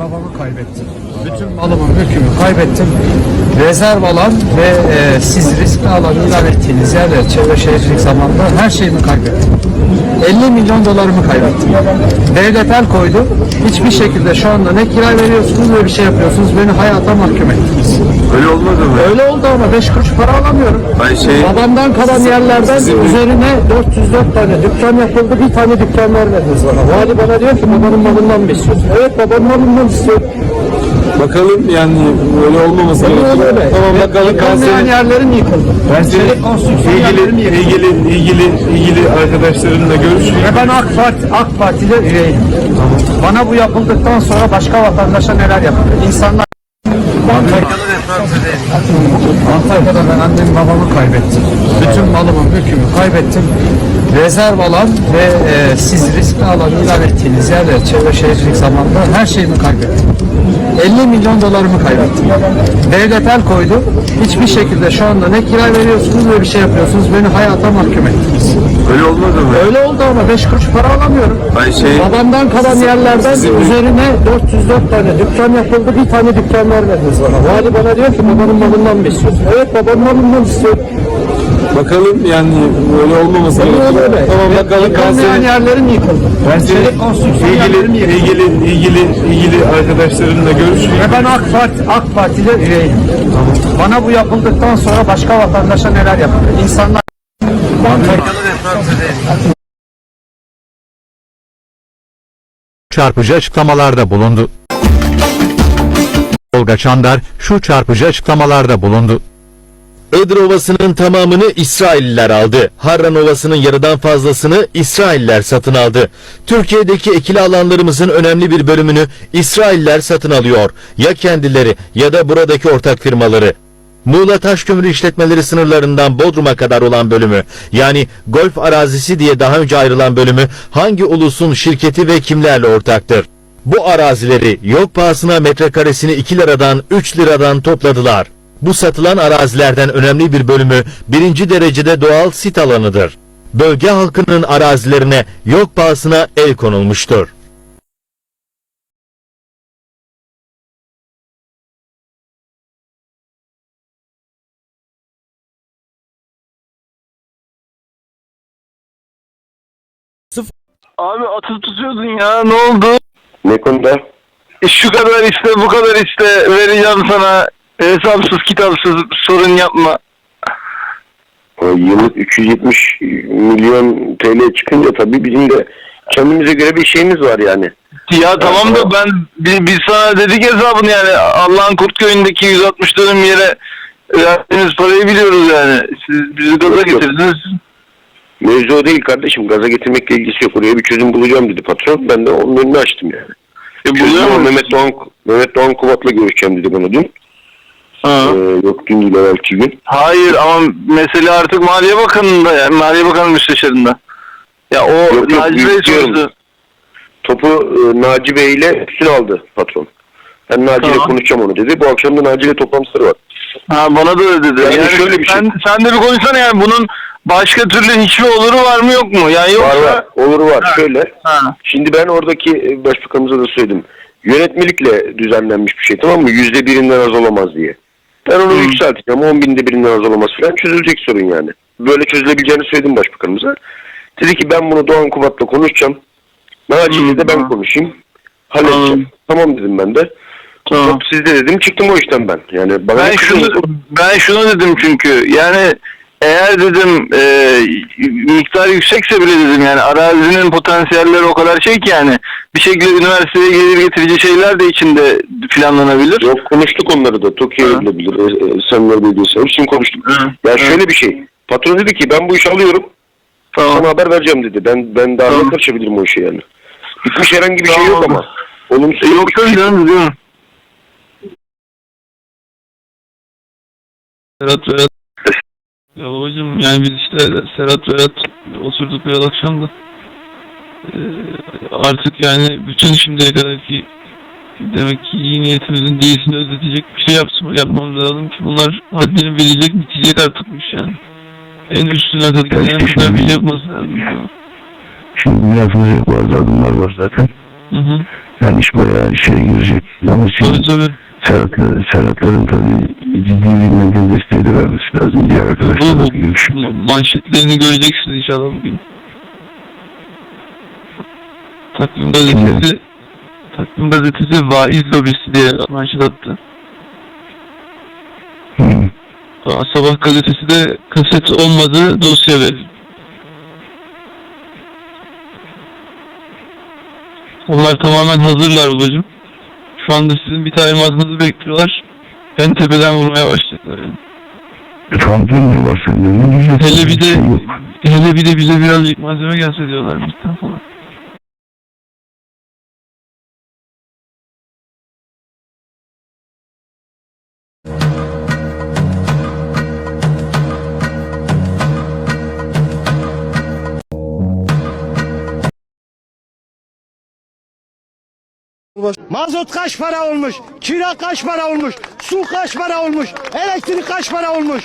Babamı kaybettim. Bütün malımı, mülkümü kaybettim. Rezerv alan ve e, siz riskli alan ilan ettiğiniz yerler, çevre şehircilik zamanında her şeyimi kaybettim. 50 milyon dolarımı kaybettim. Devlet el koydu. Hiçbir şekilde şu anda ne kira veriyorsunuz ne bir şey yapıyorsunuz. Beni hayata mahkum ettiniz. Öyle olmadı mı? Öyle oldu ama 5 kuruş para alamıyorum. Ben şey- Babamdan kalan yerlerden üzerine 404 tane dükkan yapıldı. Bir tane dükkan vermediniz bana. Vali bana diyor ki babanın malından mı istiyorsun? Evet babanın malından istiyorum. Bakalım yani öyle olmaması gerekiyor. Öyle. Tamam bakalım ben senin yerlerim yıkıldı. ben senin konstrüksiyon yerlerim ilgili yıkıldı. ilgili ilgili ilgili arkadaşlarınla görüşün. Ve ben AK Parti, AK Parti'de üyeyim. Bana bu yapıldıktan sonra başka vatandaşa neler yapılır? İnsanlar Antalya'da ben annemi babamı kaybettim. Bütün malımı, mülkümü kaybettim. Rezerv alan ve e, siz riskli alan ilan ettiğiniz yerler, çevre şehircilik zamanında her şeyimi kaybettim. 50 milyon dolarımı kaybettim. Devlet el koydu. Hiçbir şekilde şu anda ne kira veriyorsunuz ne bir şey yapıyorsunuz. Beni hayata mahkum ettiniz. Öyle olmadı mı? Öyle oldu ama 5 kuruş para alamıyorum. Ben şey Babamdan kalan yerlerden Sizin- üzerine 404 tane dükkan yapıldı. Bir tane dükkan vermediniz bana. Vali bana diyor ki babanın malından mı istiyorsun? Evet babanın malından istiyorum. bakalım yani öyle olmaması Öyle gerekiyor. öyle. Tamam bakalım ben Yıkılmayan senin yerlerim yıkıldı. ben Çelik konstrüksiyon yerlerim ilgili yıkıldı. ilgili ilgili ilgili arkadaşlarınla görüşün. Ve ben AK Parti, AK Parti'de üyeyim. Bana bu yapıldıktan sonra başka vatandaşa neler yapılır? İnsanlar çarpıcı açıklamalarda bulundu. Olga Çandar şu çarpıcı açıklamalarda bulundu. Iğdır Ovası'nın tamamını İsrailliler aldı. Harran Ovası'nın yarıdan fazlasını İsrailler satın aldı. Türkiye'deki ekili alanlarımızın önemli bir bölümünü İsrailler satın alıyor. Ya kendileri ya da buradaki ortak firmaları. Muğla Taşkömürü işletmeleri sınırlarından Bodrum'a kadar olan bölümü yani golf arazisi diye daha önce ayrılan bölümü hangi ulusun şirketi ve kimlerle ortaktır? Bu arazileri yok pahasına metrekaresini 2 liradan 3 liradan topladılar. Bu satılan arazilerden önemli bir bölümü birinci derecede doğal sit alanıdır. Bölge halkının arazilerine yok pahasına el konulmuştur. Abi atı tutuyordun ya ne oldu? Ne konuda? E, şu kadar iste bu kadar iste vereceğim sana hesapsız kitapsız sorun yapma. O Yıllık 370 milyon TL çıkınca tabii bizim de kendimize göre bir şeyimiz var yani. Ya tamam da ben biz, biz sana dedik hesabını yani Allah'ın Kurtköy'ündeki 160 dönüm yere verdiğiniz parayı biliyoruz yani. Siz bizi gaza getirdiniz. Mevzu o değil kardeşim. Gaza getirmekle ilgisi yok. Oraya bir çözüm bulacağım dedi patron. Ben de onun önünü açtım yani. E, ama musun? Mehmet Doğan, Mehmet Doğan Kubat'la görüşeceğim dedi bana dün. Ha. Ee, yok dün değil evvelki gün. Hayır ama mesele artık Maliye Bakanı'nda yani Maliye Bakanı müsteşarında. Ya o Yok, yok, Naci Bey sordu. Topu e, Naci Bey ile üstüne aldı patron. Ben Naci ile Tamam. konuşacağım onu dedi. Bu akşam da Naci ile toplantıları var. Ha bana da öyle dedi. Yani Yani, şöyle bir şey. sen, sen de bir konuşsana yani bunun başka türlü hiçbir oluru var mı yok mu? Yani yoksa... Var var. Olur var. Ha. Şöyle. Ha. Şimdi ben oradaki e, başbakanımıza da söyledim. Yönetmelikle düzenlenmiş bir şey tamam mı? Yüzde birinden az olamaz diye. Ben onu Hı. yükselteceğim. On binde birinden az olamaz falan. Çözülecek sorun yani. Böyle çözülebileceğini söyledim başbakanımıza. Dedi ki ben bunu Doğan Kubat'la konuşacağım. Naci'yle de ben Hı. konuşayım. Halledeceğim. Tamam dedim ben de. Tamam. Sizde dedim. Çıktım o işten ben. Yani bana Ben şunu ben şunu dedim çünkü yani eğer dedim e, miktar yüksekse bile dedim yani arazinin potansiyelleri o kadar şey ki yani bir şekilde üniversiteye gelir getirici şeyler de içinde planlanabilir. Yok konuştuk onları da. Tokyo Hı. edilebilir. E, e, Senler Belediyesi. Hepsini konuştuk. Hı. Ya Hı. şöyle bir şey. Patron dedi ki ben bu işi alıyorum. Tamam. Sana haber vereceğim dedi. Ben ben daha Tamam. karışabilirim o işe yani. Bitmiş herhangi bir şey Tamam. yok ama. Olumsuz E, yok tabii canım. Serhat Berat. Ya babacım yani biz işte Serhat Berat oturduk bir akşam da Ee, artık yani bütün şimdiye kadarki demek ki iyi niyetimizin diyesini ödetecek bir şey yapsın, yapmamız lazım ki bunlar haddini bilecek bitecek artıkmış yani. En üstüne kadar giden kadar bir şey yapması lazım. Şimdi biraz bazı adımlar var zaten. Hı hı. Yani iş bayağı şey girecek. Ama Tabii tabii. Serhat'ların tabii ciddi bir medya desteği de vermesi lazım. Diğer arkadaşlarla görüşüp. manşetlerini göreceksiniz inşallah bugün. Takvim gazetesi Takvim gazetesi vaiz lobisi diye manşet attı. Aa, Sabah gazetesi de kaset olmadı dosya verin. Onlar tamamen hazırlar babacığım. Şu anda sizin bir talimatınızı bekliyorlar. En tepeden vurmaya başlayacaklar yani. E, tamam? Ne diyeceksin? Hele bir de hele bir de bize birazcık malzeme gelse diyorlar bizden falan. Mazot kaç para olmuş? Kira kaç para olmuş? Su kaç para olmuş? Elektrik kaç para olmuş?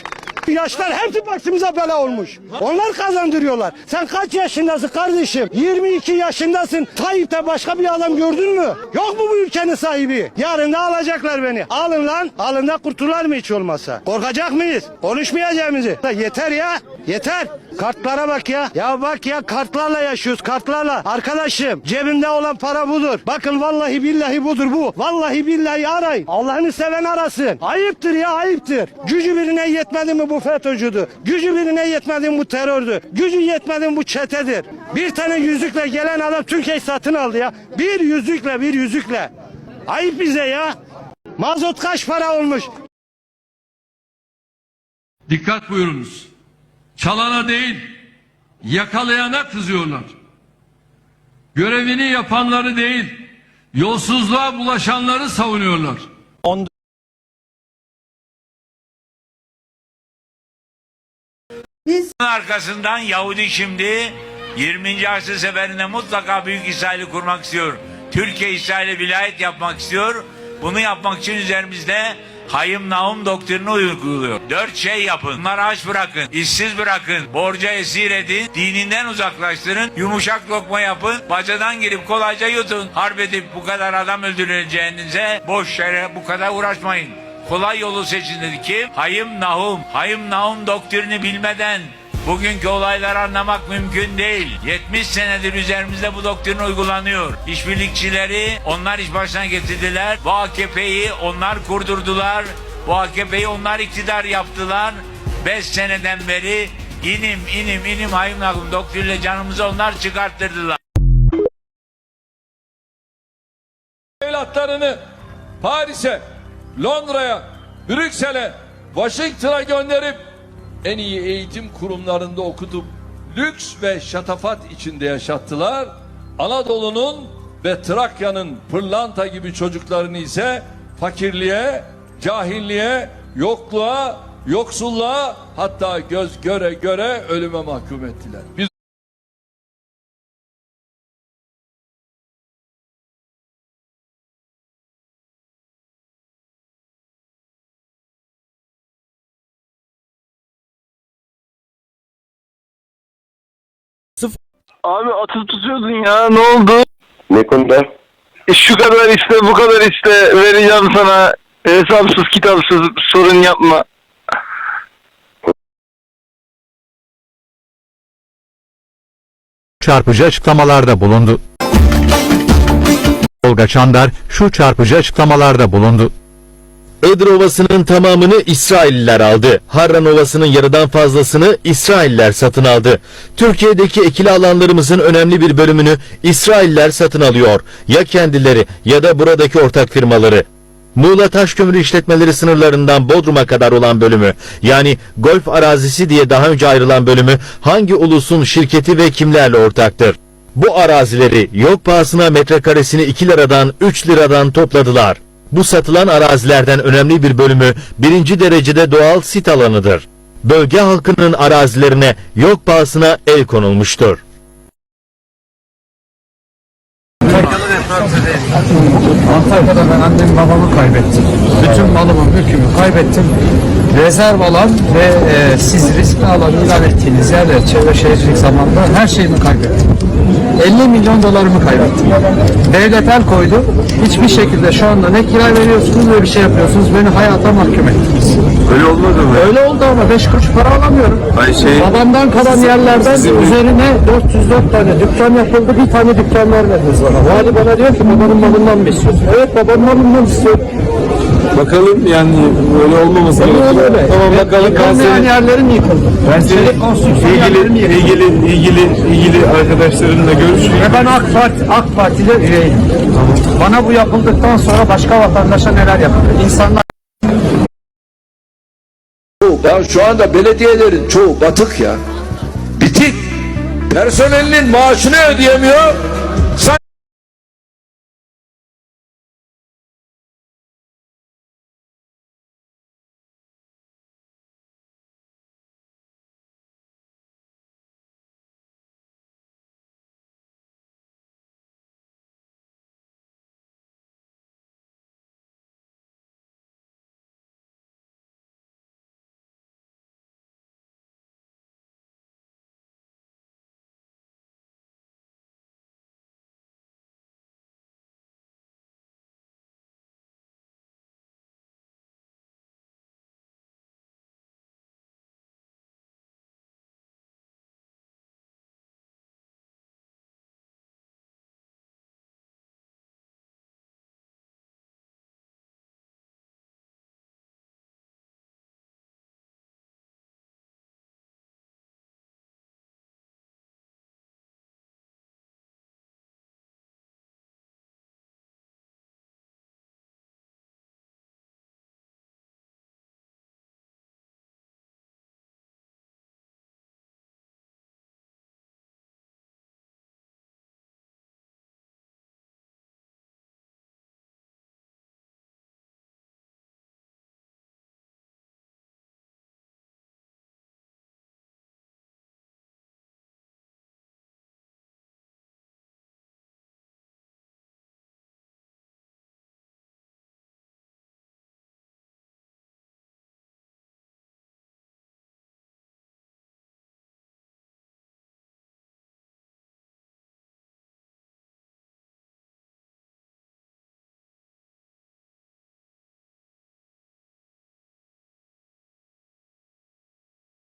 Yaşlar hepsi başımıza bela olmuş. Onlar kazandırıyorlar. Sen kaç yaşındasın kardeşim? 22 yaşındasın. Tayyip'te başka bir adam gördün mü? Yok mu bu ülkenin sahibi? Yarın da alacaklar beni. Alın lan. Alın da kurtular mı hiç olmasa? Korkacak mıyız? Konuşmayacağımızı. Yeter ya. Yeter. Kartlara bak ya. Ya bak ya kartlarla yaşıyoruz kartlarla. Arkadaşım cebimde olan para budur. Bakın vallahi billahi budur bu. Vallahi billahi arayın. Allah'ını seven arasın. Ayıptır ya ayıptır. Gücü birine yetmedi mi bu FETÖ'cüdür. Gücü birine yetmedi bu terördür. Gücü yetmedi bu çetedir. Bir tane yüzükle gelen adam Türkiye'yi satın aldı ya. Bir yüzükle bir yüzükle. Ayıp bize ya. Mazot kaç para olmuş? Dikkat buyurunuz. Çalana değil, yakalayana kızıyorlar. Görevini yapanları değil, yolsuzluğa bulaşanları savunuyorlar. Arkasından Yahudi şimdi 20. asır seferinde mutlaka Büyük İsrail'i kurmak istiyor. Türkiye İsrail'e vilayet yapmak istiyor. Bunu yapmak için üzerimizde Hayım Nahum doktrini uyguluyor. Dört şey yapın. Bunları aç bırakın. işsiz bırakın. Borca esir edin. Dininden uzaklaştırın. Yumuşak lokma yapın. Bacadan girip kolayca yutun. Harp edip bu kadar adam öldürüleceğinize boş yere bu kadar uğraşmayın. Kolay yolu seçin dedi kim? Hayım Nahum. Hayım Nahum doktrini bilmeden Bugünkü olayları anlamak mümkün değil. 70 senedir üzerimizde bu doktrin uygulanıyor. İşbirlikçileri onlar iş başına getirdiler. Bu AKP'yi onlar kurdurdular. Bu AKP'yi onlar iktidar yaptılar. 5 seneden beri inim inim inim hayım nahum doktrinle canımızı onlar çıkarttırdılar. Evlatlarını Paris'e, Londra'ya, Brüksel'e, Washington'a gönderip en iyi eğitim kurumlarında okutup lüks ve şatafat içinde yaşattılar. Anadolu'nun ve Trakya'nın pırlanta gibi çocuklarını ise fakirliğe, cahilliğe, yokluğa, yoksulluğa hatta göz göre göre ölüme mahkum ettiler. Biz Abi atıp tutuyordun ya ne oldu? Ne konuda? E, şu kadar iste bu kadar iste vereceğim sana. Hesapsız kitapsız sorun yapma. çarpıcı açıklamalarda bulundu. Tolga Çandar şu çarpıcı açıklamalarda bulundu. Iğdır Ovası'nın tamamını İsrailliler aldı. Harran Ovası'nın yarıdan fazlasını İsrailler satın aldı. Türkiye'deki ekili alanlarımızın önemli bir bölümünü İsrailler satın alıyor. Ya kendileri ya da buradaki ortak firmaları. Muğla Taşkömürü işletmeleri sınırlarından Bodrum'a kadar olan bölümü yani golf arazisi diye daha önce ayrılan bölümü hangi ulusun şirketi ve kimlerle ortaktır? Bu arazileri yok pahasına metrekaresini 2 liradan 3 liradan topladılar. Bu satılan arazilerden önemli bir bölümü birinci derecede doğal sit alanıdır. Bölge halkının arazilerine yok pahasına el konulmuştur. Antalya'da ben annemi babamı kaybettim. Bütün malımı, mülkümü kaybettim. Rezerv alan ve e, siz riskli alan ilan ettiğiniz yerler çevre şehircilik zamanında her şeyimi kaybettim. 50 milyon dolarımı kaybettim. Devlet el koydu. Hiçbir şekilde şu anda ne kira veriyorsunuz ne bir şey yapıyorsunuz. Beni hayata mahkum ettiniz. Öyle olmadı mı? Öyle oldu ama 5 kuruş para alamıyorum. Ay şey- Babamdan kalan yerlerden üzerine 404 tane dükkan yapıldı. Bir tane dükkan vermediniz bana. Vali bana diyor ki babanın malından mı istiyorsun? Evet babanın malından istiyorum. Bakalım yani böyle olmaması Öyle gerekiyor. öyle. Tamam bakalım ben Yıkılmayan seni yerlerim yıkıldı. ben seni Çelik konstrüksiyon yerlerim ilgili yıkıldı. ilgili ilgili ilgili arkadaşlarınla görüşürüz. Ve ben AK Parti, AK Parti'de üyeyim. Bana bu yapıldıktan sonra başka vatandaşa neler yapılır? İnsanlar Ya şu anda belediyelerin çoğu batık ya. Bitik. Personelinin maaşını ödeyemiyor.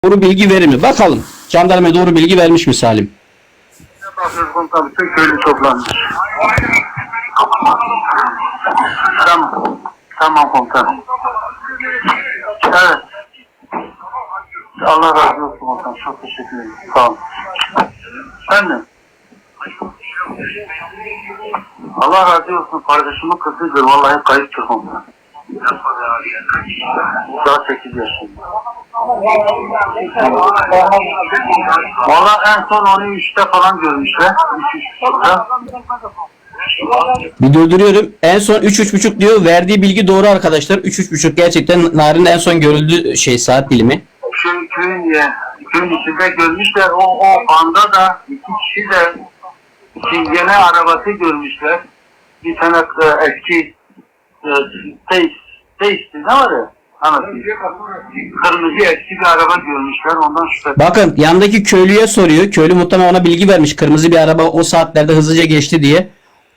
Doğru bilgi verir mi? Bakalım. Jandarma doğru bilgi vermiş mi Salim? Komutanım tüm köylü toplanmış. Tamam. Tamam komutanım. Evet. Allah razı olsun komutanım. Çok teşekkür ederim. Sağ olun. De. Allah razı olsun kardeşimin kızıdır. Vallahi kayıptır komutanım. Daha 8 yaşında. Valla en son onu 3'te falan görmüşler. 3-3'te. Bir durduruyorum. En son 3-3.5 diyor. Verdiği bilgi doğru arkadaşlar. 3-3.5 gerçekten Narin'in en son görüldüğü şey saat dilimi. Şey, köyün, köyün içinde görmüşler. O, o anda da iki kişi de çingene arabası görmüşler. Bir tane e, eski e, teis, teisti ne var ya? Kırmızı eski bir araba görmüşler. Ondan şüphe Bakın yandaki köylüye soruyor. Köylü muhtemelen ona bilgi vermiş. Kırmızı bir araba o saatlerde hızlıca geçti diye.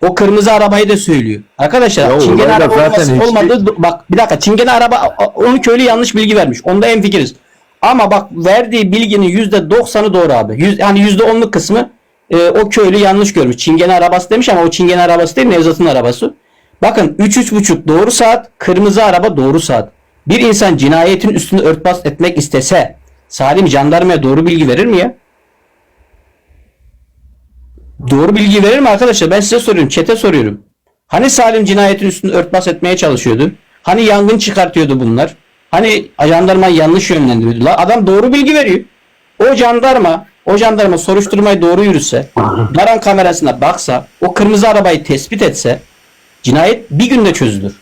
O kırmızı arabayı da söylüyor. Arkadaşlar Ya çingene araba zaten olması hiçbir- olmadı. Bak bir dakika çingene araba onu köylü yanlış bilgi vermiş. Onda en fikiriz. Ama bak verdiği bilginin %90'ı doğru abi. Yüz, yani %10'luk kısmı e, o köylü yanlış görmüş. Çingene arabası demiş ama o çingene arabası değil Nevzat'ın arabası. Bakın 3-3.5 doğru saat, kırmızı araba doğru saat. Bir insan cinayetin üstünü örtbas etmek istese Salim jandarmaya doğru bilgi verir mi ya? Doğru bilgi verir mi arkadaşlar? Ben size soruyorum. Çete soruyorum. Hani Salim cinayetin üstünü örtbas etmeye çalışıyordu? Hani yangın çıkartıyordu bunlar? Hani jandarma yanlış yönlendiriyordu? La adam doğru bilgi veriyor. O jandarma, o jandarma soruşturmayı doğru yürütse, Daran kamerasına baksa, o kırmızı arabayı tespit etse, cinayet bir günde çözülür.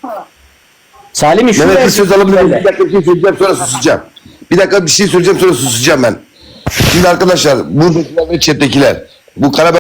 Salim'in şu Mehmet bir söz alabilir Bir dakika bir şey söyleyeceğim sonra susacağım. Bir dakika bir şey söyleyeceğim sonra susacağım ben. Şimdi arkadaşlar buradakiler ve chat'tekiler bu Karabağ